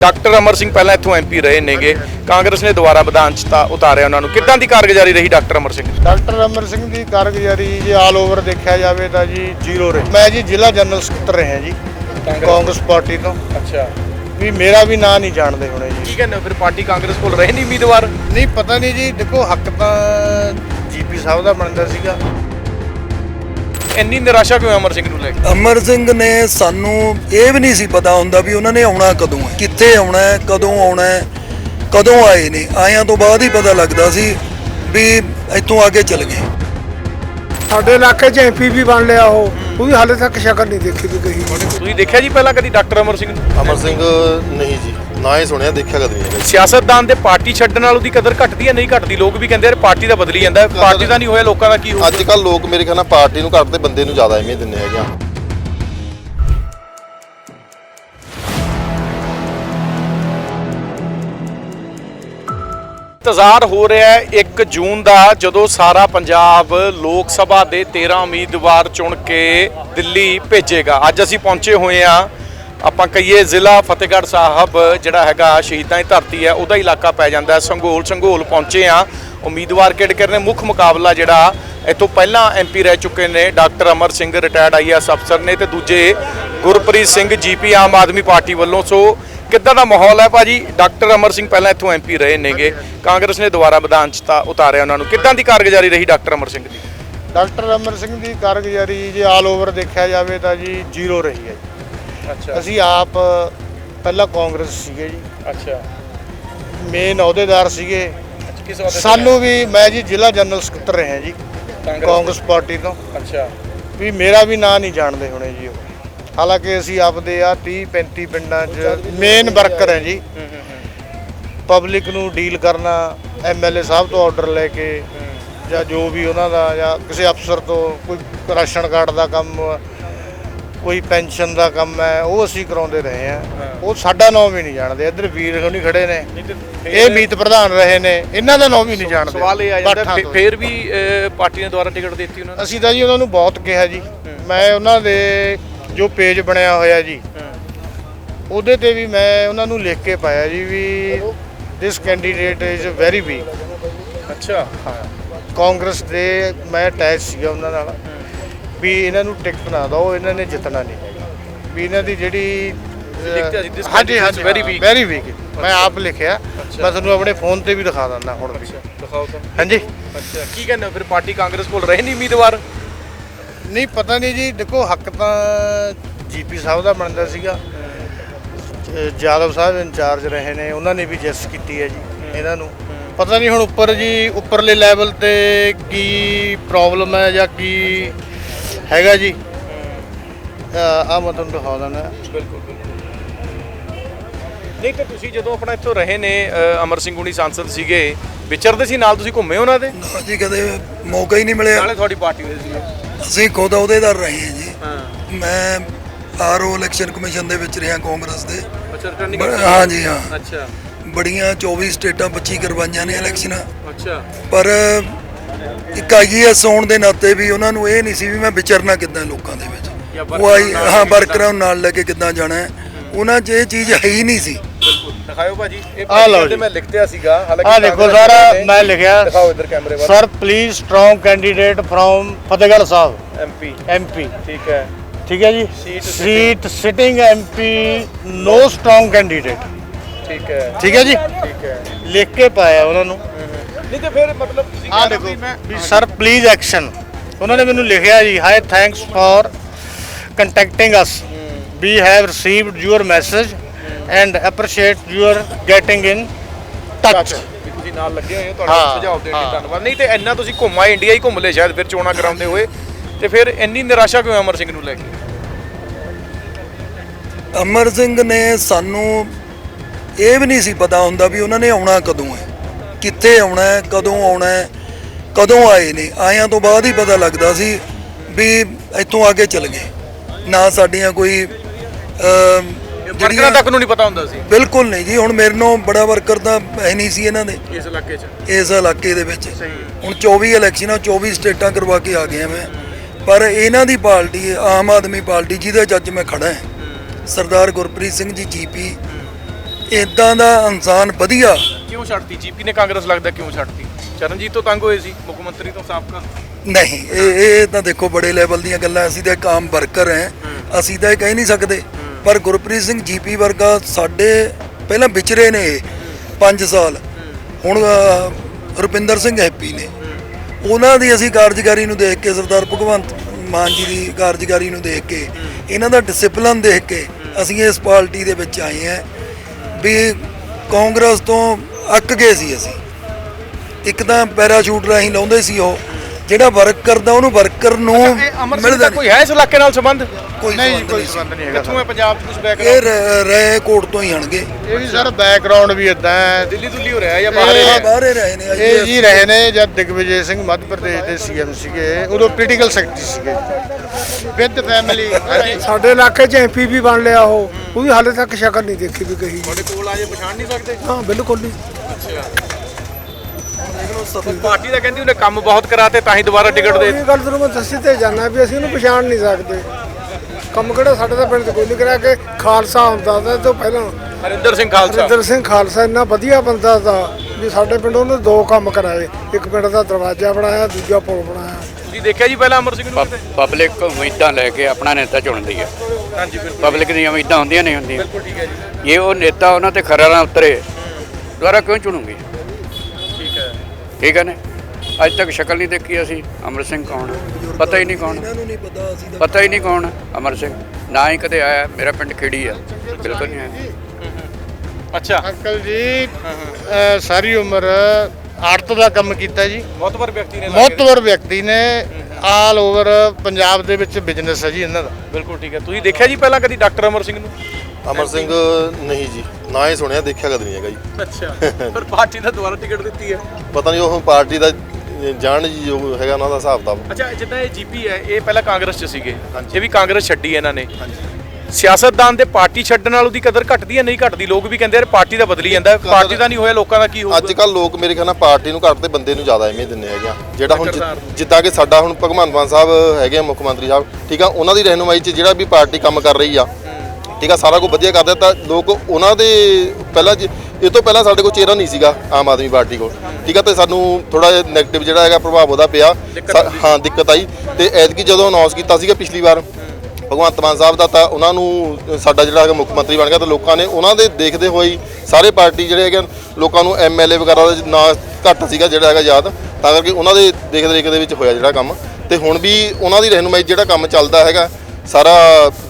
Doctor Amar Singh ਪਹਿਲਾਂ ਇੱਥੋਂ MP ਰਹੇ ਨੇਗੇ। ਕਾਂਗਰਸ ਨੇ ਦੁਬਾਰਾ ਮੈਦਾਨ 'ਚ ਤਾਂ ਉਤਾਰਿਆ ਉਹਨਾਂ ਨੂੰ। ਕਿੱਦਾਂ ਦੀ ਕਾਰਗੁਜ਼ਾਰੀ ਰਹੀ ਡਾਕਟਰ ਅਮਰ ਸਿੰਘ? ਦੀ? ਡਾਕਟਰ ਅਮਰ ਸਿੰਘ ਦੀ ਕਾਰਗੁਜ਼ਾਰੀ ਜੇ ਆਲ ਓਵਰ ਦੇਖਿਆ ਜਾਵੇ ਤਾਂ ਜੀ ਜ਼ੀਰੋ ਰਹੀ। ਮੈਂ ਜੀ ਜ਼ਿਲ੍ਹਾ ਜਨਰਲ ਸਕੱਤਰ ਰਿਹਾ ਜੀ ਕਾਂਗਰਸ? ਪਾਰਟੀ ਤੋਂ। ਅੱਛਾ। ਵੀ ਮੇਰਾ ਵੀ ਨਾਂ ਨਹੀਂ ਜਾਣਦੇ ਹੋਣੇ ਜੀ। ਕੀ ਕਹਿੰਦੇ ਫਿਰ ਪਾਰਟੀ ਕਾਂਗਰਸ ਕੋਲ ਰਹੇ ਨਹੀਂ ਉਮੀਦਵਾਰ? ਨਹੀਂ ਪਤਾ ਨਹੀਂ ਜੀ। ਦੇਖੋ ਹੱਕ ਤਾਂ ਜੀਪੀ ਸਾਹਿਬ ਦਾ ਬਣਦਾ ਸੀਗਾ। ਇੰਨੀ ਨਿਰਾਸ਼ਾ ਕਿਉਂ ਅਮਰ ਸਿੰਘ ਨੂੰ ਲੈ ਕੇ? ਅਮਰ ਸਿੰਘ ਨੇ ਸਾਨੂੰ ਇਹ ਵੀ ਨਹੀਂ ਸੀ ਪਤਾ ਹੁੰਦਾ ਵੀ ਉਹਨਾਂ ਨੇ ਆਉਣਾ ਕਦੋਂ ਹੈ। ਕਿੱਥੇ ਆਉਣਾ ਹੈ ਕਦੋਂ ਆਉਣਾ ਹੈ ਕਦੋਂ ਆਏ ਨੇ। ਆਇਆਂ ਤੋਂ ਬਾਅਦ ਹੀ ਪਤਾ ਲੱਗਦਾ ਸੀ ਵੀ ਇੱਥੋਂ ਅੱਗੇ ਚੱਲ ਗਏ। ਸਾਡੇ ਇਲਾਕੇ 'ਚ ਐਮਪੀ ਵੀ ਬਣ ਲਿਆ ਉਹ। ਉਹ ਵੀ ਹਾਲੇ ਤੱਕ ਸ਼ਕਲ ਨਹੀਂ ਦੇਖੀ ਵੀ ਗਈ ਤੁਸੀਂ ਦੇਖਿਆ ਜੀ ਪਹਿਲਾਂ ਕਦੀ ਡਾਕਟਰ ਅਮਰ ਸਿੰਘ ਨੂੰ? ਅਮਰ ਸਿੰਘ ਨਹੀਂ ਜੀ। ਨਾ ਹੀ ਸੁਣਿਆ ਦੇਖਿਆ ਕਦੇ ਨਹੀਂ ਹੈਗਾ। ਸਿਆਸਤਦਾਨ ਦੇ ਪਾਰਟੀ ਛੱਡਣ ਨਾਲ ਉਹਦੀ ਕਦਰ ਘਟਦੀ ਹੈ ਨਹੀਂ ਘਟਦੀ? ਲੋਕ ਵੀ ਕਹਿੰਦੇ ਯਾਰ ਪਾਰਟੀ ਦਾ ਬਦਲੀ ਜਾਂਦਾ ਪਾਰਟੀ ਦਾ ਨਹੀਂ ਹੋਇਆ ਲੋਕਾਂ ਦਾ ਕੀ ਹੋਊ? ਅੱਜ ਕੱਲ ਲੋਕ ਮੇਰੇ ਖਿਆਲ ਨਾਲ ਪਾਰਟੀ ਨੂੰ ਘੱਟ ਤੇ ਬੰਦੇ ਨੂੰ ਜ਼ਿਆਦਾ ਅਹਿਮੀਅਤ ਦਿੰਦੇ ਹੈਗੇ ਆ। ਇੰਤਜ਼ਾਰ ਹੋ ਰਿਹਾ ਹੈ 1 ਜੂਨ ਦਾ ਜਦੋਂ ਸਾਰਾ ਪੰਜਾਬ ਲੋਕ ਸਭਾ ਦੇ 13 ਉਮੀਦਵਾਰ ਚੁਣ ਕੇ ਦਿੱਲੀ ਭੇਜੇਗਾ। ਅੱਜ ਅਸੀਂ ਪਹੁੰਚੇ ਹੋਏ ਆ ਆਪਾਂ ਕਹੀਏ ਜ਼ਿਲ੍ਹਾ ਫਤਿਹਗੜ੍ਹ ਸਾਹਿਬ, ਜਿਹੜਾ ਹੈਗਾ ਸ਼ਹੀਦਾਂ ਦੀ ਧਰਤੀ ਹੈ, ਉਹਦਾ ਇਲਾਕਾ ਪੈ ਜਾਂਦਾ ਹੈ। ਸੰਘੋਲ ਸੰਘੋਲ ਪਹੁੰਚੇ ਆ ਉਮੀਦਵਾਰ ਕਿਹੜੇ ਕਿਹੜੇ ਨੇ? ਮੁੱਖ ਮੁਕਾਬਲਾ ਜਿਹੜਾ ਇੱਥੋਂ ਪਹਿਲਾਂ ਐਮਪੀ ਰਹਿ ਚੁੱਕੇ ਨੇ, doctor Amar Singh retired IAS ਅਫਸਰ ਨੇ ਤੇ ਦੂਜੇ ਗੁਰਪ੍ਰੀਤ ਸਿੰਘ ਜੀਪੀ ਆਮ ਆਦਮੀ ਪਾਰਟੀ ਵੱਲੋਂ। ਸੋ ਕਿੱਦਾਂ ਦਾ ਮਾਹੌਲ ਹੈ ਭਾਜੀ? ਡਾਕਟਰ ਅਮਰ ਸਿੰਘ ਪਹਿਲਾਂ ਇੱਥੋਂ ਐਮਪੀ ਰਹੇ ਨੇਗੇ। ਕਾਂਗਰਸ ਨੇ ਦੁਬਾਰਾ ਵਿਧਾਨ 'ਚ ਤਾਂ ਉਤਾਰਿਆ ਉਹਨਾਂ ਨੂੰ। ਕਿੱਦਾਂ ਦੀ ਕਾਰਗੁਜ਼ਾਰੀ ਰਹੀ ਡਾਕਟਰ ਅਮਰ ਸਿੰਘ ਦੀ? ਡਾਕਟਰ ਅਮਰ ਸਿੰਘ ਦੀ ਕਾਰਗੁਜ਼ਾਰੀ ਜੇ ਆਲ ਓਵਰ ਦੇਖਿਆ ਜਾਵੇ ਤਾਂ ਜੀ ਜ਼ੀਰੋ ਰਹੀ ਹੈ ਜੀ। ਅਸੀਂ ਆਪ ਪਹਿਲਾਂ ਕਾਂਗਰਸ ਸੀਗੇ ਜੀ। ਅੱਛਾ। ਮੇਨ ਅਹੁਦੇਦਾਰ ਸੀਗੇ। ਕਿਸ ਸਾਨੂੰ ਵੀ ਮੈਂ ਜੀ ਜ਼ਿਲ੍ਹਾ ਜਨਰਲ ਸਕੱਤਰ ਰਿਹਾ ਜੀ ਕਾਂਗਰਸ ਪਾਰਟੀ ਤੋਂ। ਅੱਛਾ। ਵੀ ਮੇਰਾ ਵੀ ਨਾਂ ਨਹੀਂ ਜਾਣਦੇ ਹੋਣੇ ਜੀ ਉਹ। ਹਾਲਾਂਕਿ ਅਸੀਂ ਆਪਦੇ ਆ 30 35 ਪਿੰਡਾਂ 'ਚ ਮੇਨ ਵਰਕਰ ਹੈ ਜੀ। ਪਬਲਿਕ ਨੂੰ ਡੀਲ ਕਰਨਾ ਐਮਐਲਏ ਸਾਹਿਬ ਤੋਂ ਆਰਡਰ ਲੈ ਕੇ ਜਾਂ ਜੋ ਵੀ ਉਹਨਾਂ ਦਾ ਜਾਂ ਕਿਸੇ ਅਫਸਰ ਤੋਂ ਕੋਈ ਰਾਸ਼ਨ ਕਾਰਡ ਦਾ ਕੰਮ ਕੋਈ ਪੈਨਸ਼ਨ ਦਾ ਕੰਮ ਹੈ ਉਹ ਅਸੀਂ ਕਰਾਉਂਦੇ ਰਹੇ ਆ ਉਹ ਸਾਡਾ ਨਾਮ ਵੀ ਨਹੀਂ ਜਾਣਦੇ। ਇੱਧਰ ਵੀਰ ਹੋਣੀ ਖੜੇ ਨੇ? ਇਹ ਮੀਤ ਪ੍ਰਧਾਨ ਰਹੇ ਨੇ। ਇਹਨਾਂ ਦਾ ਨਾਮ ਵੀ ਨਹੀਂ ਜਾਣਦੇ। ਸਵਾਲ ਇਹ ਆ ਜਾਂਦਾ। ਫੇਰ ਵੀ ਪਾਰਟੀ ਨੇ ਦੁਬਾਰਾ ਟਿਕਟ ਦਿੱਤੀ ਉਹਨਾਂ ਨੂੰ? ਅਸੀਂ ਤਾਂ ਜੀ ਉਹਨਾਂ ਨੂੰ ਬਹੁਤ ਕਿਹਾ ਜੀ। ਮੈਂ ਉਹਨਾਂ ਦੇ ਜੋ ਪੇਜ ਬਣਿਆ ਹੋਇਆ ਜੀ ਉਹਦੇ ਤੇ ਵੀ ਮੈਂ ਉਹਨਾਂ ਨੂੰ ਲਿਖ ਕੇ ਪਾਇਆ ਜੀ ਵੀ this candidate is very weak ਅੱਛਾ। ਕਾਂਗਰਸ ਦੇ ਮੈਂ ਅਟੈਚ ਸੀਗਾ ਉਹਨਾਂ ਨਾਲ। ਵੀ ਇਹਨਾਂ ਨੂੰ ਟਿਕਟ ਨਾ ਦਿਓ ਇਹਨਾਂ ਨੇ ਜਿੱਤਣਾ ਨਹੀਂ। ਹੈਗਾ ਵੀ ਇਹਨਾਂ ਦੀ ਜਿਹੜੀ ਹਾਂਜੀ ਹਾਂਜੀ very weak. ਵੈਰੀ ਵੀਕ ਮੈਂ ਆਪ ਲਿਖਿਆ ਮੈਂ ਤੁਹਾਨੂੰ ਆਪਣੇ ਫੋਨ ਤੇ ਵੀ ਦਿਖਾ ਦਿੰਦਾ ਹੁਣ ਵੀ। ਦਿਖਾਓ ਤਾਂ। ਹਾਂਜੀ। ਅੱਛਾ ਕੀ ਕਹਿੰਦੇ ਫਿਰ ਪਾਰਟੀ ਕਾਂਗਰਸ ਕੋਲ ਰਹੇ ਨਹੀਂ ਉਮੀਦਵਾਰ? ਨਹੀਂ ਪਤਾ ਨਹੀਂ ਜੀ ਦੇਖੋ ਹੱਕ ਤਾਂ ਜੀਪੀ ਸਾਹਿਬ ਦਾ ਬਣਦਾ ਸੀਗਾ। ਜਾਦਵ ਸਾਹਿਬ ਇੰਚਾਰਜ ਰਹੇ ਨੇ ਉਹਨਾਂ ਨੇ ਵੀ ਜੈਸ ਕੀਤੀ ਹੈ ਜੀ ਇਹਨਾਂ ਨੂੰ। ਪਤਾ ਨਹੀਂ ਹੁਣ ਉੱਪਰ ਜੀ ਉੱਪਰਲੇ ਲੈਵਲ ਤੇ ਕੀ ਪ੍ਰੋਬਲਮ ਹੈ ਜਾਂ ਕੀ ਹੈਗਾ ਜੀ। ਆ ਮੈਂ ਤੁਹਾਨੂੰ ਦਿਖਾ ਦਿੰਦਾ। ਬਿਲਕੁਲ ਨਹੀਂ ਤੇ ਤੁਸੀਂ ਜਦੋਂ ਆਪਣਾ ਇੱਥੋਂ ਰਹੇ ਨੇ ਅਮਰ ਸਿੰਘ ਹੁਣੀ ਸੰਸਦ ਸੀਗੇ ਵਿਚਰਦੇ ਸੀ ਨਾਲ ਤੁਸੀਂ ਘੁੰਮੇ ਉਹਨਾਂ ਦੇ? ਜੀ ਕਦੇ ਮੌਕਾ ਹੀ ਨਹੀਂ ਮਿਲਿਆ। ਨਾਲੇ ਤੁਹਾਡੀ ਪਾਰਟੀ ਦੇ ਸੀ ਅਸੀਂ ਖੁਦ ਅਹੁਦੇਦਾਰ ਰਹੇ ਹਾਂ ਜੀ। ਹਾਂ। ਮੈਂ ਆਰਓ ਇਲੈਕਸ਼ਨ ਕਮਿਸ਼ਨ ਦੇ ਵਿੱਚ ਰਿਹਾ ਕਾਂਗਰਸ ਦੇ। ਅੱਛਾ ਰਿਟਰਨਿੰਗ ਬ- ਹਾਂ ਜੀ ਹਾਂ। ਅੱਛਾ। ਬੜੀਆਂ 24 ਸਟੇਟਾਂ 25 ਕਰਵਾਈਆਂ ਨੇ ਇਲੈਕਸ਼ਨਾਂ। ਅੱਛਾ। ਪਰ ਇੱਕ ਆਈਐਸ ਹੋਣ ਦੇ ਨਾਤੇ ਵੀ ਉਹਨਾਂ ਨੂੰ ਇਹ ਨਹੀਂ ਸੀ ਵੀ ਮੈਂ ਵਿਚਰਨਾ ਕਿੱਦਾਂ ਲੋਕਾਂ ਦੇ ਵਿੱਚ। ਉਹ ਆਈ ਹਾਂ? ਵਰਕਰਾਂ ਨੂੰ ਨਾਲ ਲੈ ਕੇ ਕਿੱਦਾਂ ਜਾਣਾ ਹੈ। ਉਹਨਾਂ 'ਚ ਇਹ ਚੀਜ਼ ਹੈ ਹੀ ਨਹੀਂ ਸੀ। ਬਿਲਕੁਲ। ਦਿਖਾਓ ਭਾਜੀ। ਇਹ। ਮੈਂ ਲਿਖਤਿਆ ਸੀਗਾ। ਆ ਦੇਖੋ ਸਾਰਾ ਮੈਂ ਲਿਖਿਆ। ਦਿਖਾਓ ਇੱਧਰ ਕੈਮਰੇ ਵੱਲ। Sir please strong candidate from Fatehgarh Sahib. MP MP ਠੀਕ ਹੈ। ਠੀਕ ਹੈ ਜੀ? Seat sitting MP no strong candidate ਠੀਕ ਹੈ। ਠੀਕ ਹੈ ਜੀ? ਠੀਕ ਹੈ। ਲਿਖ ਕੇ ਪਾਇਆ ਉਹਨਾਂ ਨੂੰ। ਨਹੀਂ ਤੇ ਫਿਰ ਮਤਲਬ ਤੁਸੀਂ ਆ ਦੇਖੋ ਵੀ ਮੈਂ ਵੀ ਸਰ ਪਲੀਜ਼ ਐਕਸ਼ਨ ਉਹਨਾਂ ਨੇ ਮੈਨੂੰ ਲਿਖਿਆ ਜੀ hi thanks for contacting us we have received your message and appreciate your getting in touch ਤੁਸੀਂ ਨਾਲ ਲੱਗੇ ਹੋਏ ਹੋ ਤੁਹਾਡਾ ਸੁਝਾਅ ਦੇਣ ਲਈ। ਧੰਨਵਾਦ। ਨਹੀਂ ਤੇ ਇੰਨਾ ਤੁਸੀਂ ਘੁੰਮ ਇੰਡੀਆ ਹੀ ਘੁੰਮ ਲਏ ਸ਼ਾਇਦ ਫਿਰ ਚੋਣਾਂ ਕਰਾਉਂਦੇ ਹੋਏ। ਤੇ ਫਿਰ ਇੰਨੀ ਨਿਰਾਸ਼ਾ ਕਿਉਂ ਅਮਰ ਸਿੰਘ ਨੂੰ ਲੈ ਕੇ? ਅਮਰ ਸਿੰਘ ਨੇ ਸਾਨੂੰ ਇਹ ਵੀ ਨਹੀਂ ਸੀ ਪਤਾ ਹੁੰਦਾ ਵੀ ਉਹਨਾਂ ਨੇ ਆਉਣਾ ਕਦੋਂ। ਕਿੱਥੇ ਆਉਣਾ ਹੈ ਕਦੋਂ ਆਉਣਾ ਹੈ ਕਦੋਂ ਆਏ ਨੇ ਆਇਆਂ ਤੋਂ ਬਾਅਦ ਹੀ ਪਤਾ ਲੱਗਦਾ ਸੀ ਵੀ ਇੱਥੋਂ ਅੱਗੇ ਚੱਲ ਗਏ। ਨਾ ਸਾਡੀਆਂ ਕੋਈ ਵਰਕਰਾਂ ਤੱਕ ਨੂੰ ਨਹੀਂ ਪਤਾ ਹੁੰਦਾ ਸੀ। ਬਿਲਕੁਲ ਨਹੀਂ ਜੀ ਹੁਣ ਮੇਰੇ ਨੂੰ ਬੜਾ ਵਰਕਰ ਤਾਂ ਹੈ ਨਹੀਂ ਸੀ ਇਹਨਾਂ ਦੇ। ਇਸ ਇਲਾਕੇ 'ਚ। ਇਸ ਇਲਾਕੇ ਦੇ ਵਿੱਚ। ਹੁਣ 24 ਇਲੈਕਸ਼ਨਾਂ 24 ਸਟੇਟਾਂ ਕਰਵਾ ਕੇ ਆ ਗਿਆ ਮੈਂ। ਪਰ ਇਹਨਾਂ ਦੀ ਪਾਰਟੀ ਆਮ ਆਦਮੀ ਪਾਰਟੀ ਜਿਹਦੇ ਅੱਜ ਮੈਂ ਖੜਾ ਹਾਂ ਸਰਦਾਰ ਗੁਰਪ੍ਰੀਤ ਸਿੰਘ ਜੀ ਜੀਪੀ ਇਦਾਂ ਦਾ ਇਨਸਾਨ ਵਧੀਆ ਕਿਉਂ ਛੱਡਤੀ? ਜੀਪੀ ਨੇ ਕਾਂਗਰਸ ਲੱਗਦਾ ਕਿਉਂ ਛੱਡਤੀ? ਚਰਨਜੀਤ ਤੋਂ ਤੰਗ ਹੋਏ ਸੀ? ਮੁੱਖ ਮੰਤਰੀ ਤੋਂ ਸਾਬਕਾ ਨਹੀਂ ਇਹ ਇਹ ਤਾਂ ਦੇਖੋ ਬੜੇ ਲੈਵਲ ਦੀਆਂ ਗੱਲਾਂ ਅਸੀਂ ਤਾਂ ਇੱਕ ਆਮ ਵਰਕਰ ਹੈ। ਅਸੀਂ ਤਾਂ ਇਹ ਕਹਿ ਨਹੀਂ ਸਕਦੇ। ਪਰ ਗੁਰਪ੍ਰੀਤ ਸਿੰਘ ਜੀਪੀ ਵਰਗਾ ਸਾਡੇ ਪਹਿਲਾਂ ਵਿਚਰੇ ਨੇ 5 ਸਾਲ। ਹੁਣ ਰੁਪਿੰਦਰ ਸਿੰਘ ਹੈਪੀ ਨੇ। ਉਹਨਾਂ ਦੀ ਅਸੀਂ ਕਾਰਜਕਾਰੀ ਨੂੰ ਦੇਖ ਕੇ ਸਰਦਾਰ ਭਗਵੰਤ ਮਾਨ ਜੀ ਦੀ ਕਾਰਜਕਾਰੀ ਨੂੰ ਦੇਖ ਕੇ ਇਹਨਾਂ ਦਾ ਡਿਸਪਲਿਨ ਦੇਖ ਕੇ ਅਸੀਂ ਇਸ ਪਾਰਟੀ ਦੇ ਵਿੱਚ ਆਏ ਹਾਂ ਵੀ ਕਾਂਗਰਸ ਤੋਂ ਅੱਕ ਗਏ ਸੀ ਅਸੀਂ। ਇੱਕ ਤਾਂ ਪੈਰਾਸ਼ੂਟ ਰਾਹੀਂ ਲਾਉਂਦੇ ਸੀ ਉਹ ਜਿਹੜਾ ਵਰਕ ਕਰਦਾ ਉਹਨੂੰ ਵਰਕਰ ਨੂੰ ਮਿਲਦਾ ਕੋਈ ਹੈ ਇਸ ਇਲਾਕੇ ਨਾਲ ਸੰਬੰਧ? ਕੋਈ ਨਹੀਂ ਕੋਈ। ਸੰਬੰਧ ਨਹੀਂ ਹੈਗਾ ਕਿੱਥੋਂ ਹੈ ਪੰਜਾਬ 'ਚ ਕੁਝ ਇਹ ਬੈਕਗ੍ਰਾਉਂਡ ਰ- ਰਹੇ ਕੋਟ ਤੋਂ ਹੀ ਹਣਗੇ ਇਹ ਵੀ ਸਰ ਬੈਕਗ੍ਰਾਉਂਡ ਵੀ ਇਦਾਂ ਹੈ। ਦਿੱਲੀ ਦੁੱਲੀ ਹੋ ਰਿਹਾ ਜਾਂ ਬਾਹਰ ਹੈ ਬਾਹਰੇ ਰਹੇ ਨੇ ਇਹ ਜੀ ਰਹੇ ਨੇ ਜਦ ਦਿਗਵਿਜੇ ਸਿੰਘ ਮੱਧ ਪ੍ਰਦੇਸ਼ ਦੇ ਸੀਐਮ ਸੀਗੇ ਉਦੋਂ ਪੋਲੀਟੀਕਲ ਸੈਕਟਰੀ ਸੀਗੇ। ਵਿਦ ਫੈਮਿਲੀ ਸਾਡੇ ਇਲਾਕੇ 'ਚ ਐਮਪੀ ਵੀ ਬਣ ਲਿਆ ਉਹ। ਉਹਦੀ ਹਾਲੇ ਤੱਕ ਸ਼ਕਲ ਨਹੀਂ ਦੇਖੀ ਵੀ ਕਹੀ ਤੁਹਾਡੇ ਕੋਲ ਆ ਜੇ ਪਛਾਣ ਨਹੀਂ ਸਕਦੇ? ਹਾਂ ਬਿਲਕੁਲ ਨਹੀਂ। ਪਾਰਟੀ ਦਾ ਕਹਿੰਦੀ ਉਹਨੇ ਕੰਮ ਬਹੁਤ ਕਰਾਤੇ ਤਾਂ ਹੀ ਦੁਬਾਰਾ ਟਿਕਟ ਦੇ ਇਹ ਗੱਲ ਤੁਹਾਨੂੰ ਮੈਂ ਦੱਸੀ ਤੇ ਜਾਣਾ ਵੀ ਅਸੀਂ ਉਹਨੂੰ ਪਛਾਣ ਨਹੀਂ ਸਕਦੇ। ਕੰਮ ਕਿਹੜਾ ਸਾਡੇ ਤਾਂ ਪਿੰਡ 'ਚ ਕੋਈ ਨਹੀਂ ਕਰਿਆ ਕਿ ਖਾਲਸਾ ਹੁੰਦਾ ਤਾਂ ਇਹ ਤੋਂ ਪਹਿਲਾਂ। ਹਰਿੰਦਰ ਸਿੰਘ ਖਾਲਸਾ। ਹਰਿੰਦਰ ਸਿੰਘ ਖਾਲਸਾ ਇੰਨਾ ਵਧੀਆ ਬੰਦਾ ਦਾ ਵੀ ਸਾਡੇ ਪਿੰਡ ਉਹਨੇ ਦੋ ਕੰਮ ਕਰਾਏ। ਇੱਕ ਪਿੰਡ ਦਾ ਦਰਵਾਜ਼ਾ ਬਣਾਇਆ ਦੂਜਾ ਪੁਲ ਬਣਾਇਆ। ਤੁਸੀਂ ਦੇਖਿਆ ਜੀ ਪਹਿਲਾਂ ਅਮਰ ਸਿੰਘ ਨੂੰ ਕਿਤੇ? ਪਬਲਿਕ ਉਮੀਦਾਂ ਲੈ ਕੇ ਆਪਣਾ ਨੇਤਾ ਚੁਣਦੀ ਹੈ। ਹਾਂਜੀ ਬਿਲਕੁਲ ਪਬਲਿਕ ਦੀਆਂ ਉਮੀਦਾਂ ਹੁੰਦੀਆਂ ਨਹੀਂ ਹੁੰਦੀਆਂ। ਬਿਲਕੁਲ ਠੀਕ ਹੈ ਜੀ। ਜੇ ਉਹ ਨੇਤਾ ਉਹਨਾਂ ਤੇ ਖਰਾ ਨਾ ਉਤਰੇ ਦੁਬਾਰਾ ਕਿਉਂ ਚੁਣੂਗੀ? ਠੀਕ ਹੈ ਨੇ? ਅੱਜ ਤੱਕ ਸ਼ਕਲ ਨਹੀਂ ਦੇਖੀ ਅਸੀਂ ਅਮਰ ਸਿੰਘ ਕੌਣ ਹੈ ਪਤਾ ਹੀ ਨਹੀਂ ਕੌਣ। ਪਤਾ ਹੀ ਨਹੀਂ ਕੌਣ ਅਮਰ ਸਿੰਘ। ਨਾ ਹੀ ਕਦੇ ਆਇਆ ਮੇਰਾ ਪਿੰਡ ਖੇੜੀ ਆ। ਬਿਲਕੁਲ ਨਹੀਂ ਆਇਆ। ਅੱਛਾ। ਅੰਕਲ ਜੀ ਸਾਰੀ ਉਮਰ ਆੜਤ ਦਾ ਕੰਮ ਕੀਤਾ ਜੀ। ਮੋਤਬਰ ਵਿਅਕਤੀ ਨੇ ਮਹੱਤਵਰ ਵਿਅਕਤੀ ਨੇ ਆਲ ਓਵਰ ਪੰਜਾਬ ਦੇ ਵਿੱਚ ਬਿਜ਼ਨਸ ਹੈ ਜੀ ਇਹਨਾਂ ਦਾ। ਬਿਲਕੁਲ ਠੀਕ ਹੈ। ਤੁਸੀਂ ਦੇਖਿਆ ਜੀ ਪਹਿਲਾਂ ਕਦੀ ਡਾਕਟਰ ਅਮਰ ਸਿੰਘ ਨੂੰ? ਅਮਰ ਸਿੰਘ ਨਹੀਂ। ਜੀ ਨਾ ਹੀ ਸੁਣਿਆ ਦੇਖਿਆ ਕਦ ਨਹੀਂ ਹੈਗਾ ਜੀ। ਅੱਛਾ ਪਰ ਪਾਰਟੀ ਦਾ ਦੁਬਾਰਾ ਟਿਕਟ ਦਿੱਤੀ ਹੈ? ਪਤਾ ਨਹੀਂ ਉਹ ਪਾਰਟੀ ਦਾ ਜਾਣ ਜੀ ਜੋ ਹੈਗਾ ਉਹਨਾਂ ਦਾ ਹਿਸਾਬ ਕਿਤਾਬ ਅੱਛਾ ਜਿੱਦਾਂ ਇਹ ਜੀਪੀ ਹੈ ਇਹ ਪਹਿਲਾਂ ਕਾਂਗਰਸ 'ਚ ਸੀਗੇ। ਇਹ ਵੀ ਕਾਂਗਰਸ ਛੱਡੀ ਇਹਨਾਂ ਨੇ। ਸਿਆਸਤਦਾਨ ਦੇ ਪਾਰਟੀ ਛੱਡਣ ਨਾਲ ਉਹਦੀ ਕਦਰ ਘਟਦੀ ਹੈ ਨਹੀਂ ਘਟਦੀ? ਲੋਕ ਵੀ ਕਹਿੰਦੇ ਯਾਰ ਪਾਰਟੀ ਦਾ ਬਦਲੀ ਜਾਂਦਾ। ਪਾਰਟੀ ਦਾ ਨਹੀਂ ਹੋਇਆ ਲੋਕਾਂ ਦਾ ਕੀ ਹੋਊਗਾ? ਅੱਜ ਕੱਲ ਲੋਕ ਮੇਰੇ ਖਿਆਲ ਨਾਲ ਪਾਰਟੀ ਨੂੰ ਘੱਟ ਤੇ ਬੰਦੇ ਨੂੰ ਜ਼ਿਆਦਾ ਅਹਿਮੀਅਤ ਦਿੰਦੇ ਹੈਗੇ ਜਿਹੜਾ ਹੁਣ। ਜਿੱਦਾਂ ਕਿ ਸਾਡਾ ਹੁਣ ਭਗਵੰਤ ਮਾਨ ਸਾਹਿਬ ਹੈਗੇ ਆ ਮੁੱਖ ਮੰਤਰੀ ਸਾਹਿਬ ਠੀਕ ਆ ਉਹਨਾਂ ਦੀ ਰਹਿਨੁਮਾਈ 'ਚ ਜਿਹੜਾ ਵੀ ਪਾਰਟੀ ਕੰਮ ਕਰ ਰਹੀ ਆ ਠੀਕ ਆ ਸਾਰਾ ਕੁਝ ਵਧੀਆ ਕਰਦਾ ਤਾਂ ਲੋਕ ਉਹਨਾਂ ਦੇ ਪਹਿਲਾਂ ਜ- ਇਹ ਤੋਂ ਪਹਿਲਾਂ ਸਾਡੇ ਕੋਲ ਚਿਹਰਾ ਨਹੀਂ ਸੀਗਾ ਆਮ ਆਦਮੀ ਪਾਰਟੀ ਕੋਲ। ਠੀਕ ਆ ਤੇ ਸਾਨੂੰ ਥੋੜਾ ਜਿਹਾ ਨੈਗੇਟਿਵ ਜਿਹੜਾ ਹੈਗਾ ਪ੍ਰਭਾਵ ਉਹਦਾ ਪਿਆ। ਹਾਂ ਦਿੱਕਤ ਆਈ। ਤੇ ਐਤਕੀ ਜਦੋਂ ਅਨਾਉਂਸ ਕੀਤਾ ਸੀਗਾ ਪਿਛਲੀ ਵਾਰ ਭਗਵੰਤ ਮਾਨ ਸਾਹਿਬ ਦਾ ਤਾਂ ਉਹਨਾਂ ਨੂੰ ਸਾਡਾ ਜਿਹੜਾ ਹੈਗਾ ਮੁੱਖ ਮੰਤਰੀ ਬਣ ਗਿਆ ਤੇ ਲੋਕਾਂ ਨੇ ਉਹਨਾਂ ਦੇ ਦੇਖਦੇ ਹੋਏ ਸਾਰੇ ਪਾਰਟੀ ਜਿਹੜੇ ਹੈਗੇ ਲੋਕਾਂ ਨੂੰ ਐਮਐਲਏ ਵਗੈਰਾ ਦਾ ਨਾਂ ਘੱਟ ਸੀਗਾ ਜਿਹੜਾ ਹੈਗਾ ਯਾਦ ਤਾਂ ਕਰਕੇ ਉਹਨਾਂ ਦੇ ਦੇਖ ਦੇਖ ਦੇ ਵਿੱਚ ਹੋਇਆ ਜਿਹੜਾ ਕੰਮ। ਤੇ ਹੁਣ ਵੀ ਉਹਨਾਂ ਦੀ ਰਹਿਨੁਮਾਈ ਜਿਹੜਾ ਕੰਮ ਚੱਲਦਾ ਹੈਗਾ ਸਾਰਾ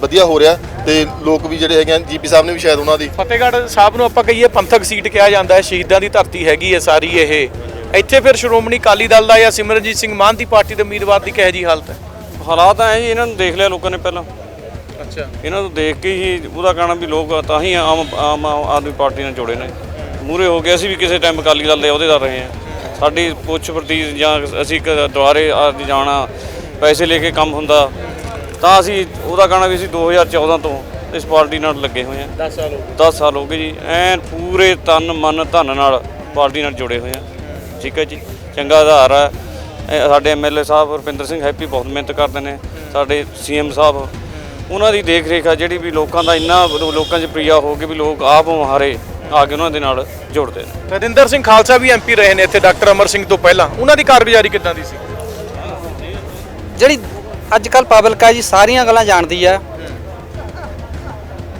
ਵਧੀਆ ਹੋ ਰਿਹਾ। ਤੇ ਲੋਕ ਵੀ ਜਿਹੜੇ ਹੈਗੇ ਜੀਪੀ ਸਾਹਿਬ ਨੇ ਵੀ ਸ਼ਾਇਦ ਉਹਨਾਂ ਦੀ। ਫਤਿਹਗੜ੍ਹ ਸਾਹਿਬ ਨੂੰ ਆਪਾਂ ਕਹੀਏ ਪੰਥਕ ਸੀਟ ਕਿਹਾ ਜਾਂਦਾ ਹੈ ਸ਼ਹੀਦਾਂ ਦੀ ਧਰਤੀ ਹੈਗੀ ਹੈ ਸਾਰੀ ਇਹ। ਇੱਥੇ ਫਿਰ ਸ਼੍ਰੋਮਣੀ ਅਕਾਲੀ ਦਲ ਦਾ ਜਾਂ ਸਿਮਰਨਜੀਤ ਸਿੰਘ ਮਾਨ ਦੀ ਪਾਰਟੀ ਦੇ ਉਮੀਦਵਾਰ ਦੀ ਕਿਹੋ ਜੀ ਹਾਲਤ ਹੈ? ਹਾਲਾਤ ਐ ਜੀ ਇਹਨਾਂ ਨੂੰ ਦੇਖ ਲਿਆ ਲੋਕਾਂ ਨੇ ਪਹਿਲਾਂ। ਅੱਛਾ। ਇਹਨਾਂ ਨੂੰ ਦੇਖ ਕੇ ਹੀ ਉਹਦਾ ਕਹਿਣਾ ਵੀ ਲੋਕ ਤਾਂ ਹੀ ਆਮ ਆਮ ਆਦਮੀ ਪਾਰਟੀ ਨਾਲ ਜੁੜੇ ਨੇ। ਮੂਰੇ ਹੋ ਕੇ ਅਸੀਂ ਵੀ ਕਿਸੇ ਟਾਈਮ ਅਕਾਲੀ ਦਲ ਦੇ ਅਹੁਦੇਦਾਰ ਰਹੇ ਹਾਂ ਸਾਡੀ ਪੁੱਛ ਪ੍ਰਤੀ ਜਾਂ ਅਸੀਂ ਇੱਕ ਦੁਆਰੇ ਆ ਜਾਣਾ ਪੈਸੇ ਲੈ ਕੇ ਕੰਮ ਹੁੰਦਾ। ਤਾਂ ਅਸੀਂ ਉਹਦਾ ਕਹਿਣਾ ਵੀ ਅਸੀਂ 2014 ਤੋਂ ਇਸ ਪਾਰਟੀ ਨਾਲ ਲੱਗੇ ਹੋਏ ਹਾਂ। 10 ਸਾਲ ਹੋ 10 ਸਾਲ ਹੋ ਗਏ ਜੀ। ਐਨ ਪੂਰੇ ਤਨ ਮਨ ਧਨ ਨਾਲ ਪਾਰਟੀ ਨਾਲ ਜੁੜੇ ਹੋਏ ਆ ਠੀਕ ਹੈ ਜੀ। ਚੰਗਾ ਆਧਾਰ ਹੈ। ਇਹ ਸਾਡੇ ਐਮਐਲਏ ਸਾਹਿਬ ਰੁਪਿੰਦਰ ਸਿੰਘ ਹੈਪੀ ਬਹੁਤ ਮਿਹਨਤ ਕਰਦੇ ਨੇ। ਸਾਡੇ ਸੀਐਮ ਸਾਹਿਬ ਉਹਨਾਂ ਦੀ ਦੇਖ ਰੇਖ ਆ ਜਿਹੜੀ ਵੀ ਲੋਕਾਂ ਦਾ ਇੰਨਾ ਲੋਕਾਂ 'ਚ ਪ੍ਰਿਆ ਹੋ ਕੇ ਵੀ ਲੋਕ ਆਪ ਮੁਹਾਰੇ ਆ ਕੇ ਉਹਨਾਂ ਦੇ ਨਾਲ ਜੁੜਦੇ ਨੇ। ਰਜਿੰਦਰ ਸਿੰਘ ਖਾਲਸਾ ਵੀ ਐਮਪੀ ਰਹੇ ਨੇ ਇੱਥੇ ਡਾਕਟਰ ਅਮਰ ਸਿੰਘ ਤੋਂ ਪਹਿਲਾਂ। ਉਹਨਾਂ ਦੀ ਕਾਰਗੁਜ਼ਾਰੀ ਕਿੱਦਾਂ ਦੀ ਸੀ? ਜਿਹੜੀ ਅੱਜ ਕੱਲ ਪਬਲਿਕ ਆ ਜੀ, ਸਾਰੀਆਂ ਗੱਲਾਂ ਜਾਣਦੀ ਆ।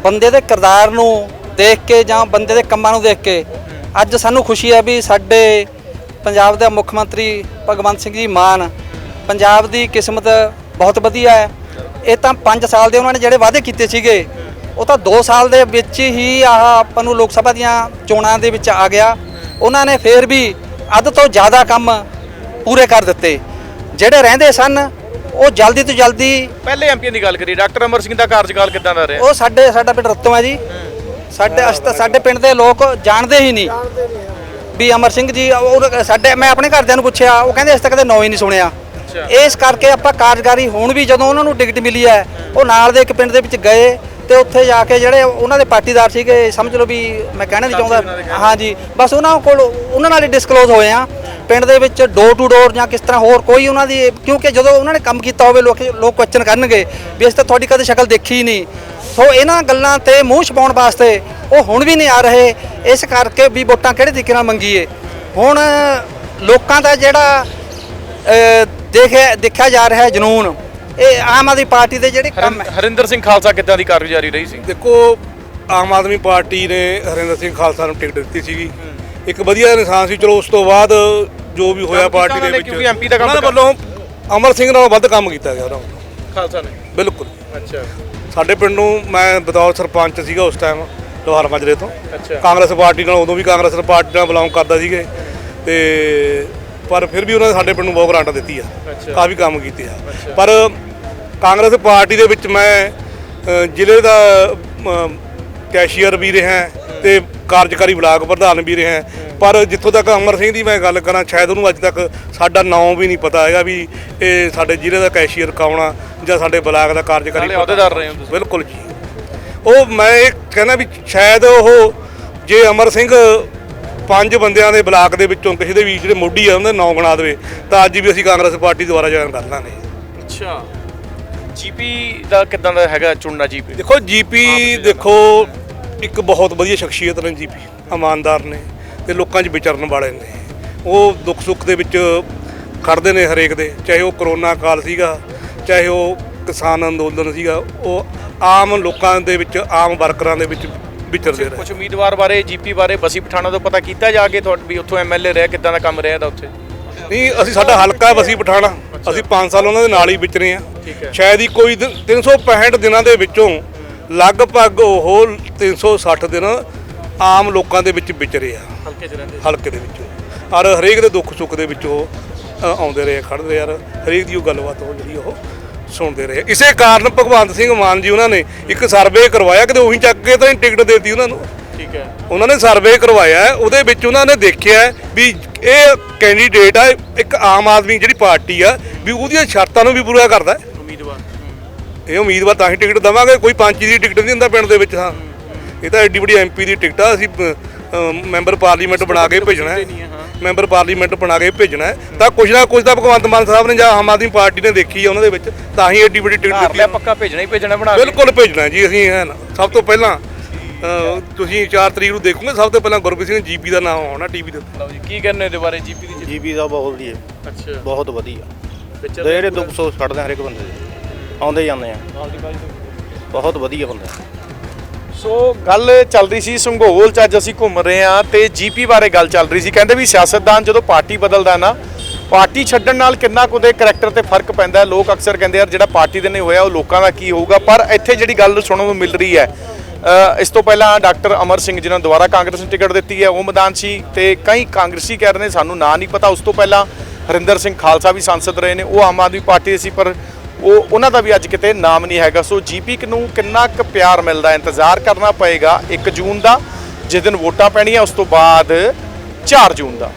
ਬੰਦੇ ਦੇ ਕਿਰਦਾਰ ਨੂੰ ਦੇਖ ਕੇ ਜਾਂ ਬੰਦੇ ਦੇ ਕੰਮਾਂ ਨੂੰ ਦੇਖ ਕੇ ਅੱਜ ਸਾਨੂੰ ਖੁਸ਼ੀ ਆ ਵੀ ਸਾਡੇ ਪੰਜਾਬ ਦੇ ਮੁੱਖ ਮੰਤਰੀ ਭਗਵੰਤ ਸਿੰਘ ਜੀ ਮਾਨ ਪੰਜਾਬ ਦੀ ਕਿਸਮਤ ਬਹੁਤ ਵਧੀਆ ਹੈ। ਇਹ ਤਾਂ 5 ਸਾਲ ਦੇ ਉਹਨਾਂ ਨੇ ਜਿਹੜੇ ਵਾਅਦੇ ਕੀਤੇ ਸੀਗੇ, ਉਹ ਤਾਂ 2 ਸਾਲ ਦੇ ਵਿੱਚ ਹੀ ਆਹ ਆਪਾਂ ਨੂੰ ਲੋਕ ਸਭਾ ਦੀਆਂ ਚੋਣਾਂ ਦੇ ਵਿੱਚ ਆ ਗਿਆ। ਉਹਨਾਂ ਨੇ ਫੇਰ ਵੀ ਅੱਧ ਤੋਂ ਜ਼ਿਆਦਾ ਕੰਮ ਪੂਰੇ ਕਰ ਦਿੱਤੇ। ਜਿਹੜੇ ਰਹਿੰਦੇ ਸਨ ਉਹ ਜਲਦੀ ਤੋਂ ਜਲਦੀ ਪਹਿਲੇ ਐਮਪੀ ਦੀ ਗੱਲ ਕਰੀਏ ਡਾਕਟਰ ਅਮਰ ਸਿੰਘ ਦਾ ਕਾਰਜਕਾਲ ਕਿੱਦਾਂ ਦਾ ਰਿਹਾ? ਉਹ ਸਾਡੇ ਸਾਡਾ ਪਿੰਡ ਰਤੋਂ ਹੈ ਜੀ। ਸਾਡੇ ਅਸੀਂ ਤਾਂ ਸਾਡੇ ਪਿੰਡ ਦੇ ਲੋਕ ਜਾਣਦੇ ਹੀ ਨਹੀਂ। ਵੀ ਅਮਰ ਸਿੰਘ ਜੀ ਉਹ ਸਾਡੇ ਮੈਂ ਆਪਣੇ ਘਰਦਿਆਂ ਨੂੰ ਪੁੱਛਿਆ ਉਹ ਕਹਿੰਦੇ ਅਸੀਂ ਤਾਂ ਕਦੇ ਨਾਂ ਹੀ ਨਹੀਂ ਸੁਣਿਆ। ਇਸ ਕਰਕੇ ਆਪਾਂ ਕਾਰਜਕਾਰੀ ਹੁਣ ਵੀ ਜਦੋਂ ਉਹਨਾਂ ਨੂੰ ਟਿਕਟ ਮਿਲੀ ਹੈ ਉਹ ਨਾਲ ਦੇ ਇੱਕ ਪਿੰਡ ਦੇ ਵਿੱਚ ਗਏ ਤੇ ਉੱਥੇ ਜਾ ਕੇ ਜਿਹੜੇ ਉਹਨਾਂ ਦੇ ਪਾਰਟੀਦਾਰ ਸੀਗੇ ਸਮਝ ਲਓ ਵੀ ਮੈਂ ਕਹਿਣਾ ਨਹੀਂ ਚਾਹੁੰਦਾ। ਹਾਂਜੀ ਬਸ ਉਹਨਾਂ ਕੋਲ ਉਹਨਾਂ ਨਾਲ ਹੀ ਡਿਸਕਲੋਜ਼ ਹੋਏ ਆ ਪਿੰਡ ਦੇ ਵਿੱਚ ਡੋਰ ਟੂ ਡੋਰ ਜਾਂ ਕਿਸ ਤਰ੍ਹਾਂ ਹੋਰ ਕੋਈ ਉਹਨਾਂ ਦੀ ਕਿਉਂਕਿ ਜਦੋਂ ਉਹਨਾਂ ਨੇ ਕੰਮ ਕੀਤਾ ਹੋਵੇ ਲੋਕ ਲੋਕ ਕੁਐਸਚਨ ਕਰਨਗੇ ਵੀ ਅਸੀਂ ਤਾਂ ਤੁਹਾਡੀ ਕਦੇ ਸ਼ਕਲ ਦੇਖੀ ਹੀ ਨਹੀਂ। ਸੋ ਇਹਨਾਂ ਗੱਲਾਂ ਤੇ ਮੂੰਹ ਛਪਾਉਣ ਵਾਸਤੇ ਉਹ ਹੁਣ ਵੀ ਨਹੀਂ ਆ ਰਹੇ। ਇਸ ਕਰਕੇ ਵੀ ਵੋਟਾਂ ਕਿਹੜੇ ਤਰੀਕੇ ਨਾਲ ਮੰਗੀਏ? ਹੁਣ ਲੋਕਾਂ ਦਾ ਜਿਹੜਾ ਦੇਖਿਆ ਦੇਖਿਆ ਜਾ ਰਿਹਾ ਹੈ ਜਨੂਨ ਇਹ ਆਮ ਆਦਮੀ ਪਾਰਟੀ ਦੇ ਜਿਹੜੇ ਕੰਮ ਹੈ ਹਰਿੰਦਰ ਸਿੰਘ ਖਾਲਸਾ ਕਿੱਦਾਂ ਦੀ ਕਾਰਗੁਜ਼ਾਰੀ ਰਹੀ ਸੀ? ਦੇਖੋ ਆਮ ਆਦਮੀ ਪਾਰਟੀ ਨੇ ਹਰਿੰਦਰ ਸਿੰਘ ਖਾਲਸਾ ਨੂੰ ਟਿਕਟ ਦਿੱਤੀ ਸੀਗੀ। ਇੱਕ ਵਧੀਆ ਇਨਸਾਨ ਸੀ। ਚਲੋ ਉਸ ਤੋਂ ਬਾਅਦ ਜੋ ਵੀ ਹੋਇਆ ਪਾਰਟੀ ਦੇ ਵਿੱਚ। ਕਿਉਂਕਿ MP ਦਾ ਕੰਮ ਉਹਨਾਂ ਵੱਲੋਂ ਅਮਰ ਸਿੰਘ ਨਾਲੋਂ ਵੱਧ ਕੰਮ ਕੀਤਾ ਗਿਆ ਉਹਨਾਂ ਵੱਲੋਂ ਖਾਲਸਾ ਨੇ? ਬਿਲਕੁਲ। ਅੱਛਾ। ਸਾਡੇ ਪਿੰਡ ਨੂੰ ਮੈਂ ਬਤੌਰ ਸਰਪੰਚ ਸੀਗਾ ਉਸ ਟਾਈਮ ਲੋਹਾਰ ਮਾਜਰੇ ਤੋਂ। ਅੱਛਾ। ਕਾਂਗਰਸ ਪਾਰਟੀ ਨਾਲ ਉਦੋਂ ਵੀ ਕਾਂਗਰਸ ਪਾਰਟੀ ਨਾਲ ਬਿਲੋਂਗ ਕਰਦਾ ਸੀਗੇ। ਤੇ ਪਰ ਫਿਰ ਵੀ ਉਹਨਾਂ ਨੇ ਸਾਡੇ ਪਿੰਡ ਨੂੰ ਬਹੁਤ ਗ੍ਰਾਂਟ ਦਿੱਤੀ ਆ। ਕਾਫੀ ਕੰਮ ਕੀਤੇ ਆ। ਪਰ ਕਾਂਗਰਸ ਪਾਰਟੀ ਦੇ ਵਿੱਚ ਮੈਂ ਜ਼ਿਲ੍ਹੇ ਦਾ ਕੈਸ਼ੀਅਰ ਵੀ ਰਿਹਾ ਤੇ ਕਾਰਜਕਾਰੀ ਬਲਾਕ ਪ੍ਰਧਾਨ ਵੀ ਰਿਹਾ ਪਰ ਜਿੱਥੋਂ ਤੱਕ ਅਮਰ ਸਿੰਘ ਦੀ ਮੈਂ ਗੱਲ ਕਰਾਂ ਸ਼ਾਇਦ ਉਹਨੂੰ ਅੱਜ ਤੱਕ ਸਾਡਾ ਨਾਮ ਵੀ ਨਹੀਂ ਪਤਾ ਹੈਗਾ ਵੀ ਇਹ ਸਾਡੇ ਜ਼ਿਲ੍ਹੇ ਦਾ ਕੈਸ਼ੀਅਰ ਕੌਣ ਆ ਜਾਂ ਸਾਡੇ ਬਲਾਕ ਦਾ ਕਾਰਜਕਾਰੀ ਨਾਲੇ ਅਹੁਦੇਦਾਰ ਰਹੇ ਹੋ ਤੁਸੀਂ। ਬਿਲਕੁਲ ਜੀ। ਉਹ ਮੈਂ ਇਹ ਕਹਿੰਦਾ ਵੀ ਸ਼ਾਇਦ ਉਹ ਜੇ ਅਮਰ ਸਿੰਘ ਪੰਜ ਬੰਦਿਆਂ ਦੇ ਬਲਾਕ ਦੇ ਵਿੱਚੋਂ ਕਿਸੇ ਦੇ ਵੀ ਜਿਹੜੇ ਮੋਢੀ ਆ ਉਹਦੇ ਨਾਂ ਗਣਾ ਦੇਵੇ ਤਾਂ ਅੱਜ ਵੀ ਅਸੀਂ ਕਾਂਗਰਸ ਪਾਰਟੀ ਦੁਆਰਾ ਜੁਆਇਨ ਕਰ ਲਾਂਗੇ ਅੱਛਾ। ਜੀਪੀ ਦਾ ਕਿੱਦਾਂ ਦਾ ਹੈਗਾ ਚੁਣਨਾ ਜੀਪੀ ਦੇਖੋ ਜੀਪੀ ਦੇਖੋ ਇੱਕ ਬਹੁਤ ਵਧੀਆ ਸ਼ਖਸੀਅਤ ਨੇ ਜੀਪੀ ਇਮਾਨਦਾਰ ਨੇ ਤੇ ਲੋਕਾਂ 'ਚ ਵਿਚਰਨ ਵਾਲੇ ਨੇ। ਉਹ ਦੁੱਖ ਸੁੱਖ ਦੇ ਵਿੱਚ ਖੜਦੇ ਨੇ ਹਰੇਕ ਦੇ ਚਾਹੇ ਉਹ ਕਰੋਨਾ ਕਾਲ ਸੀਗਾ ਚਾਹੇ ਉਹ ਕਿਸਾਨ ਅੰਦੋਲਨ ਸੀਗਾ ਉਹ ਆਮ ਲੋਕਾਂ ਦੇ ਵਿੱਚ ਆਮ ਵਰਕਰਾਂ ਦੇ ਵਿੱਚ ਵਿਚਰਦੇ ਰਹੇ। ਕੁਝ ਉਮੀਦਵਾਰ ਬਾਰੇ ਜੀਪੀ ਬਾਰੇ ਬਸੀ ਪਠਾਣਾ ਤੋਂ ਪਤਾ ਕੀਤਾ ਜਾ ਕੇ ਤੁਹਾਡੇ ਵੀ ਉੱਥੋਂ ਐਮਐਲਏ ਰਿਹਾ ਕਿੱਦਾਂ ਦਾ ਕੰਮ ਰਿਹਾ ਦਾ ਉੱਥੇ? ਨਹੀਂ ਅਸੀਂ ਸਾਡਾ ਹਲਕਾ ਵਸੀ ਪਠਾਣਾ। ਅਸੀਂ 5 ਸਾਲ ਉਹਨਾਂ ਦੇ ਨਾਲ ਹੀ ਵਿਚਰੇ ਆ। ਸ਼ਾਇਦ ਹੀ ਕੋਈ ਦਿਨ- 365 ਦਿਨਾਂ ਦੇ ਵਿੱਚੋਂ ਲਗਭਗ ਉਹ 360 ਦਿਨ ਆਮ ਲੋਕਾਂ ਦੇ ਵਿੱਚ ਵਿਚਰੇ ਆ। ਹਲਕੇ 'ਚ ਰਹਿੰਦੇ ਹਲਕੇ ਦੇ ਵਿੱਚ। ਔਰ ਹਰੇਕ ਦੇ ਦੁੱਖ ਸੁੱਖ ਦੇ ਵਿੱਚ ਉਹ ਆਉਂਦੇ ਰਹੇ ਖੜਦੇ ਯਾਰ ਹਰੇਕ ਦੀ ਉਹ ਗੱਲਬਾਤ ਉਹ ਜਿਹੜੀ ਉਹ ਸੁਣਦੇ ਰਹੇ। ਇਸੇ ਕਾਰਨ ਭਗਵੰਤ ਸਿੰਘ ਮਾਨ ਜੀ ਉਹਨਾਂ ਨੇ ਇੱਕ ਸਰਵੇ ਕਰਵਾਇਆ ਕਿਤੇ ਉਹੀ ਚੱਕ ਕੇ ਤਾਂ ਟਿਕਟ ਦੇਤੀ ਉਹਨਾਂ ਨੂੰ। ਠੀਕ ਹੈ। ਉਹਨਾਂ ਨੇ ਸਰਵੇ ਕਰਵਾਇਆ ਉਹਦੇ ਵਿੱਚ ਉਹਨਾਂ ਨੇ ਦੇਖਿਆ ਵੀ ਇਹ ਕੈਂਡੀਡੇਟ ਆ ਇੱਕ ਆਮ ਆਦਮੀ ਜਿਹੜੀ ਪਾਰਟੀ ਆ ਵੀ ਉਹਦੀਆਂ ਸ਼ਰਤਾਂ ਨੂੰ ਵੀ ਪੂਰਾ ਕਰਦਾ ਹੈ। ਇਹ ਉਮੀਦਵਾਰ ਤਾਂ ਹੀ ਟਿਕਟ ਦਵਾਂਗੇ ਕੋਈ ਪੰਚ ਦੀ ਟਿਕਟ ਨਹੀਂ ਦਿੰਦਾ ਪਿੰਡ ਦੇ ਵਿੱਚ ਹਾਂ। ਇਹ ਤਾਂ ਐਡੀ ਵੱਡੀ ਐਮਪੀ ਦੀ ਟਿਕਟ ਆ ਅਸੀਂ ਮੈਂਬਰ ਪਾਰਲੀਮੈਂਟ ਬਣਾ ਕੇ ਭੇਜਣਾ ਹੈ। ਮੈਂਬਰ ਪਾਰਲੀਮੈਂਟ ਬਣਾ ਕੇ ਭੇਜਣਾ ਹੈ। ਤਾਂ ਕੁਝ ਨਾ ਕੁਝ ਤਾਂ ਭਗਵੰਤ ਮਾਨ ਸਾਹਿਬ ਨੇ ਜਾਂ ਆਮ ਆਦਮੀ ਪਾਰਟੀ ਨੇ ਦੇਖੀ ਆ ਉਹਨਾਂ ਦੇ ਵਿੱਚ ਤਾਂ ਹੀ ਐਡੀ ਵੱਡੀ ਟਿਕਟ ਦਿੱਤੀ ਆ। ਪੱਕਾ ਭੇਜਣਾ ਹੀ ਭੇਜਣਾ ਬਣਾ ਕੇ। ਬਿਲਕੁਲ ਭੇਜਣਾ ਜੀ ਅਸੀਂ ਹੈ ਨਾ ਸਭ ਤੋਂ ਪਹਿਲਾਂ ਤੁਸੀਂ 4 ਤਰੀਕ ਨੂੰ ਦੇਖੋਗੇ ਸਭ ਤੋਂ ਪਹਿਲਾਂ ਗੁਰਪ੍ਰੀਤ ਸਿੰਘ ਜੀਪੀ ਦਾ ਨਾਮ ਆਉਣਾ ਟੀਵੀ ਦੇ ਉੱਤੇ। ਲਓ ਜੀ ਕੀ ਕਹਿੰਦੇ ਇਹਦੇ ਬਾਰੇ? ਜੀਪੀ ਦੀ ਜੀਪੀ ਦਾ ਬਹੁਤ ਵਧੀਆ। ਅੱਛਾ। ਬਹੁਤ ਵਧੀਆ। ਤੇ ਦੁੱਖ ਸੁੱਖ ਛੱਡਦੇ ਆ ਹਰ ਇੱਕ ਬੰਦੇ ਦੇ। ਆਉਂਦੇ ਜਾਂਦੇ ਆ। ਬਹੁਤ ਵਧੀਆ ਬੰਦੇ ਸੋ ਗੱਲ ਚੱਲ ਰਹੀ ਸੀ ਸੰਘੋਲ ਚ ਅੱਜ ਅਸੀਂ ਘੁੰਮ ਰਹੇ ਹਾਂ ਤੇ ਜੀਪੀ ਬਾਰੇ ਗੱਲ ਚੱਲ ਰਹੀ ਸੀ। ਕਹਿੰਦੇ ਵੀ ਸਿਆਸਤਦਾਨ ਜਦੋਂ ਪਾਰਟੀ ਬਦਲਦਾ ਨਾ, ਪਾਰਟੀ ਛੱਡਣ ਨਾਲ ਕਿੰਨਾ ਕੁ ਉਹਦੇ ਕਰੈਕਟਰ ਤੇ ਫ਼ਰਕ ਪੈਂਦਾ ਲੋਕ ਅਕਸਰ ਕਹਿੰਦੇ ਯਾਰ ਜਿਹੜਾ ਪਾਰਟੀ ਦੇ ਨੇ ਹੋਇਆ ਉਹ ਲੋਕਾਂ ਦਾ ਕੀ ਹੋਊਗਾ? ਪਰ ਇੱਥੇ ਜਿਹੜੀ ਗੱਲ ਸੁਣਨ ਨੂੰ ਮਿਲ ਰਹੀ ਹੈ ਇਸ ਤੋਂ ਪਹਿਲਾਂ ਡਾਕਟਰ ਅਮਰ ਸਿੰਘ ਜਿਨ੍ਹਾਂ ਦੁਬਾਰਾ ਕਾਂਗਰਸ ਨੂੰ ਟਿਕਟ ਦਿੱਤੀ ਹੈ, ਉਹ ਮੈਦਾਨ ਸੀ ਤੇ ਕਈ ਕਾਂਗਰਸੀ ਕਹਿ ਰਹੇ ਨੇ ਸਾਨੂੰ ਨਾਂ ਨਹੀਂ ਪਤਾ। ਉਸ ਤੋਂ ਪਹਿਲਾਂ ਹਰਿੰਦਰ ਸਿੰਘ ਖਾਲਸਾ ਵੀ ਸੰਸਦ ਰਹੇ ਨੇ, ਉਹ ਆਮ ਆਦਮੀ ਪਾਰਟੀ ਦੇ ਸੀ, ਪਰ ਉਹ ਉਹਨਾਂ ਦਾ ਵੀ ਅੱਜ ਕਿਤੇ ਨਾਮ ਨਹੀਂ ਹੈਗਾ। ਸੋ ਜੀਪੀ ਨੂੰ ਕਿੰਨਾ ਕੁ ਪਿਆਰ ਮਿਲਦਾ ਇੰਤਜ਼ਾਰ ਕਰਨਾ ਪਏਗਾ 1 ਜੂਨ ਦਾ, ਜਿਸ ਦਿਨ ਵੋਟਾਂ ਪੈਣੀਆਂ, ਉਸ ਤੋਂ ਬਾਅਦ 4 ਜੂਨ ਦਾ।